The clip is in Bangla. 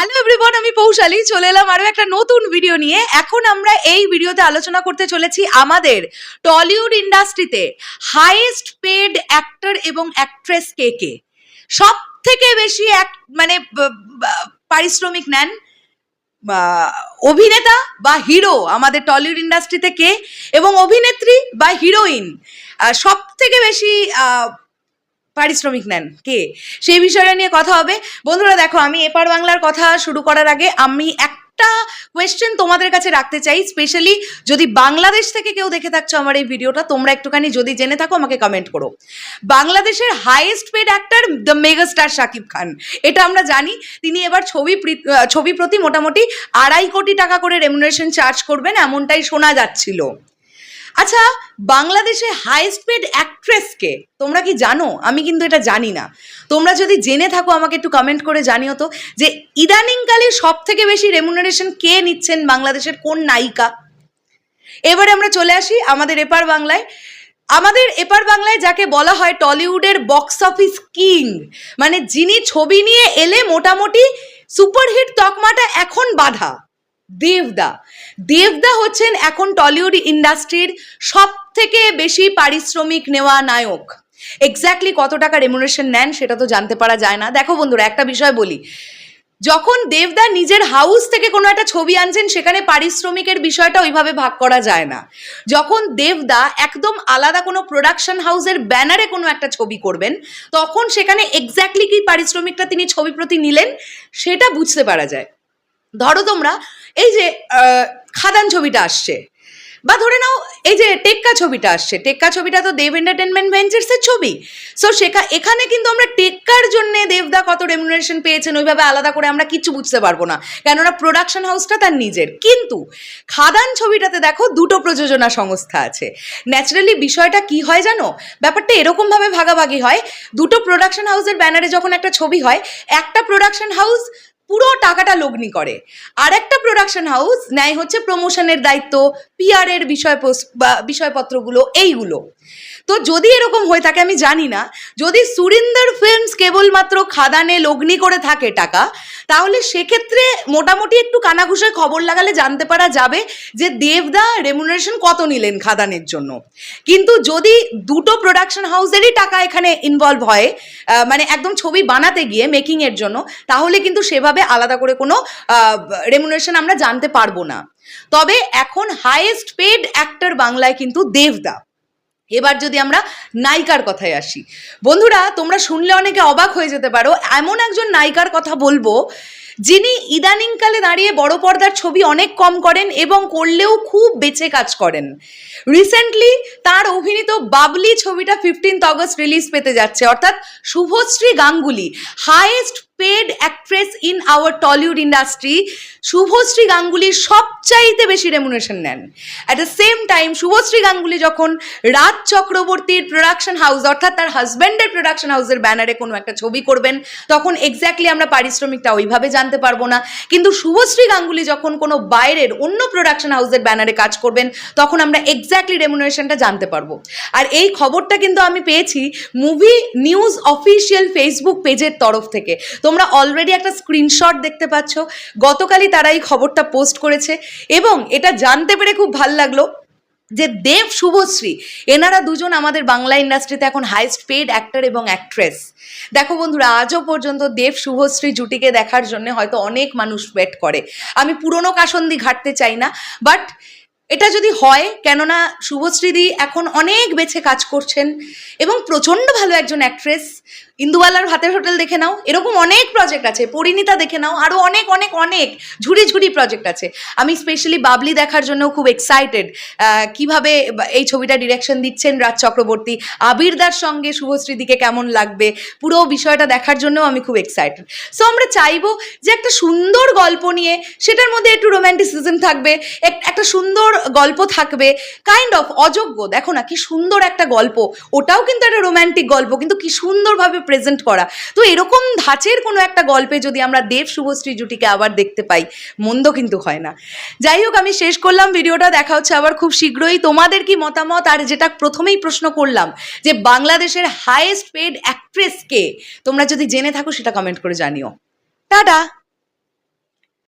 হ্যালো এভরিওয়ান আমি পৌশালী। চলে এলাম আরও একটা নতুন ভিডিও নিয়ে। এখন আমরা এই ভিডিওতে আলোচনা করতে চলেছি আমাদের টলিউড ইন্ডাস্ট্রিতে হাইয়েস্ট পেড অ্যাক্টর এবং অ্যাক্ট্রেস কে কে? সব থেকে বেশি এক মানে পারিশ্রমিক নেন অভিনেতা বা হিরো আমাদের টলিউড ইন্ডাস্ট্রিতে কে? এবং অভিনেত্রী বা হিরোইন সব থেকে বেশি পারিশ্রমিক নেন। কে? সেই বিষয়টা নিয়ে কথা হবে। বন্ধুরা দেখো, আমি এপার বাংলার কথা শুরু করার আগে আমি একটা কোয়েশ্চেন তোমাদের কাছে রাখতে চাই স্পেশালি যদি বাংলাদেশ থেকে কেউ দেখে থাকছো আমার এই ভিডিওটা, তোমরা একটুখানি যদি জেনে থাকো, আমাকে কমেন্ট করো। বাংলাদেশের highest paid actor the megastar Shakib Khan এটা আমরা জানি, তিনি এবার ছবি ছবি প্রতি মোটামুটি আড়াই কোটি টাকা করে রেমুনারেশন চার্জ করবেন, এমনটাই শোনা যাচ্ছিল। আচ্ছা বাংলাদেশে হাইস্ট পেড অ্যাক্ট্রেসকে তোমরা কি জানো? আমি কিন্তু এটা জানি না। তোমরা যদি জেনে থাকো, আমাকে একটু কমেন্ট করে জানিও তো, যে ইদানিংকালে সব থেকে বেশি রেমুনারেশন কে নিচ্ছেন বাংলাদেশের কোন নায়িকা? এবারে আমরা চলে আসি আমাদের এপার বাংলায়। আমাদের এপার বাংলায় যাকে বলা হয় টলিউডের বক্স অফিস কিং মানে যিনি ছবি নিয়ে এলে মোটামুটি সুপারহিট তকমাটা এখন বাধা। দেবদা। দেবদা হচ্ছেন এখন টলিউড ইন্ডাস্ট্রির সব থেকে বেশি পারিশ্রমিক নেওয়া নায়ক। এক্স্যাক্টলি কত টাকা রেমুনেশন নেন সেটা তো জানতে পারা যায় না। দেখো বন্ধুরা, একটা বিষয় বলি। যখন দেবদা নিজের হাউস থেকে কোনো একটা ছবি আনছেন, সেখানে পারিশ্রমিকের বিষয়টা ওইভাবে ভাগ করা যায় না। যখন দেবদা একদম আলাদা কোনো প্রোডাকশন হাউসের ব্যানারে কোনো একটা ছবি করবেন, তখন সেখানে এক্স্যাক্টলি কি পারিশ্রমিকটা তিনি ছবি প্রতি নিলেন, সেটা বুঝতে পারা যায়। ধরো তোমরা এই যে খাদান ছবিটা আসছে। বা ধরে নাও, এই যে টেক্কা ছবিটা আসছে। টেক্কা ছবিটা তো দেব এন্টারটেনমেন্ট ভেঞ্চার্সের ছবি। সো সেখা, এখানে কিন্তু আমরা টেক্কার জন্য দেবদা কত রেমুনারেশন পেয়েছেন, ওইভাবে আলাদা করে আমরা কিচ্ছু বুঝতে পারব না। কেননা প্রোডাকশন হাউসটা তার নিজের। কিন্তু খাদান ছবিটাতে দেখো দুটো প্রযোজনা সংস্থা আছে। ন্যাচারালি বিষয়টা কি হয় জানো? ব্যাপারটা এরকমভাবে ভাগাভাগি হয়। দুটো প্রোডাকশন হাউসের ব্যানারে যখন একটা ছবি হয়, একটা প্রোডাকশন হাউস পুরো টাকাটা লগ্নি করে। আর একটা প্রোডাকশন হাউস নেয় হচ্ছে প্রমোশনের দায়িত্ব পিআর এর বিষয় বিষয়পত্রগুলো, এইগুলো। তো যদি এরকম হয়ে থাকে আমি জানি না। যদি সুরিন্দর ফিল্মস কেবলমাত্র খাদানে লগ্নি করে থাকে টাকা, তাহলে সেক্ষেত্রে মোটামুটি একটু কানাঘুষে খবর লাগালে জানতে পারা যাবে যে দেবদা রেমুনারেশন কত নিলেন খাদানের জন্য। কিন্তু যদি দুটো প্রোডাকশন হাউসেরই টাকা এখানে ইনভলভ হয় মানে একদম ছবি বানাতে গিয়ে মেকিং এর জন্য, তাহলে কিন্তু সেভাবে আলাদা করে কোনো রেমুনারেশন আমরা জানতে পারব না। তবে এখন হাইয়েস্ট পেড অ্যাক্টর বাংলায় কিন্তু দেবদা। এবার যদি আমরা নায়িকার কথায় আসি। বন্ধুরা, তোমরা শুনলে অনেকে অবাক হয়ে যেতে পারো, এমন একজন নায়িকার কথা বলব যিনি ইদানিংকালে দাঁড়িয়ে বড় পর্দার ছবি অনেক কম করেন এবং করলেও খুব বেঁচে কাজ করেন। রিসেন্টলি তার অভিনীত বাবলি ছবিটা ফিফটিন্থ অগস্ট রিলিজ পেতে যাচ্ছে, অর্থাৎ Subhashree Ganguly highest paid actress in our Tollywood industry Subhashree গাঙ্গুলির সবচাইতে বেশি রেমুনেশন নেন। At the same time Subhashree Ganguly যখন রাজ চক্রবর্তীর প্রোডাকশন হাউস অর্থাৎ তার হাজব্যান্ডের প্রোডাকশন হাউসের ব্যানারে কোনো একটা ছবি করবেন, তখন এক্স্যাক্টলি আমরা পারিশ্রমিকটা ওইভাবে জানতে পারব না। কিন্তু শুভশ্রী গাঙ্গুলি যখন কোনো বাইরের অন্য প্রোডাকশন হাউসের ব্যানারে কাজ করবেন, তখন আমরা এক্স্যাক্টলি রেমুনারেশনটা জানতে পারব। আর এই খবরটা কিন্তু আমি পেয়েছি মুভি নিউজ অফিসিয়াল ফেসবুক পেজের তরফ থেকে। তোমরা অলরেডি একটা স্ক্রিনশট দেখতে পাচ্ছ। গতকালই তারা এই খবরটা পোস্ট করেছে এবং এটা জানতে পেরে খুব ভালো লাগল যে দেব শুভশ্রী, এনারা দুজন আমাদের বাংলা ইন্ডাস্ট্রিতে এখন হাইস্ট পেড অ্যাক্টর এবং অ্যাক্ট্রেস দেখো বন্ধুরা, আজও পর্যন্ত দেব শুভশ্রী জুটিকে দেখার জন্য হয়তো অনেক মানুষ ওয়েট করে। আমি পুরনো কাসন্দি ঘাটতে চাই না বাট এটা যদি হয়, কেননা শুভশ্রীদি এখন অনেক বেছে কাজ করছেন এবং প্রচণ্ড ভালো একজন অ্যাক্ট্রেস ইন্দুবালার ভাতের হোটেল দেখে নাও, এরকম অনেক প্রজেক্ট আছে। পরিণীতা দেখে নাও আরও অনেক অনেক অনেক ঝুড়ি ঝুড়ি প্রজেক্ট আছে। আমি স্পেশালি বাবলি দেখার জন্য খুব এক্সাইটেড কীভাবে এই ছবিটা ডিরেকশন দিচ্ছেন রাজ চক্রবর্তী? আবিরদার সঙ্গে শুভশ্রীদিকে কেমন লাগবে? পুরো বিষয়টা দেখার জন্যও আমি খুব এক্সাইটেড সো আমরা চাইব যে একটা সুন্দর গল্প নিয়ে, সেটার মধ্যে একটু রোম্যান্টিসিজম থাকবে। এক- একটা সুন্দর গল্প থাকবে কাইন্ড অফ অযোগ্য। দেখো না, কি সুন্দর একটা গল্প। ওটাও কিন্তু একটা রোম্যান্টিক গল্প, কিন্তু কি সুন্দরভাবে প্রেজেন্ট করা। তো এরকম ধাঁচের কোনো একটা গল্পে যদি আমরা দেব শুভশ্রী জুটিকে আবার দেখতে পাই, মন্দ কিন্তু হয় না। যাই হোক, আমি শেষ করলাম ভিডিওটা। দেখা হচ্ছে আবার খুব শীঘ্রই। তোমাদের কি মতামত? আর যেটা প্রথমেই প্রশ্ন করলাম, যে বাংলাদেশের হাইয়েস্ট পেড অ্যাক্ট্রেস কে? তোমরা যদি জেনে থাকো, সেটা কমেন্ট করে জানিও। টাটা!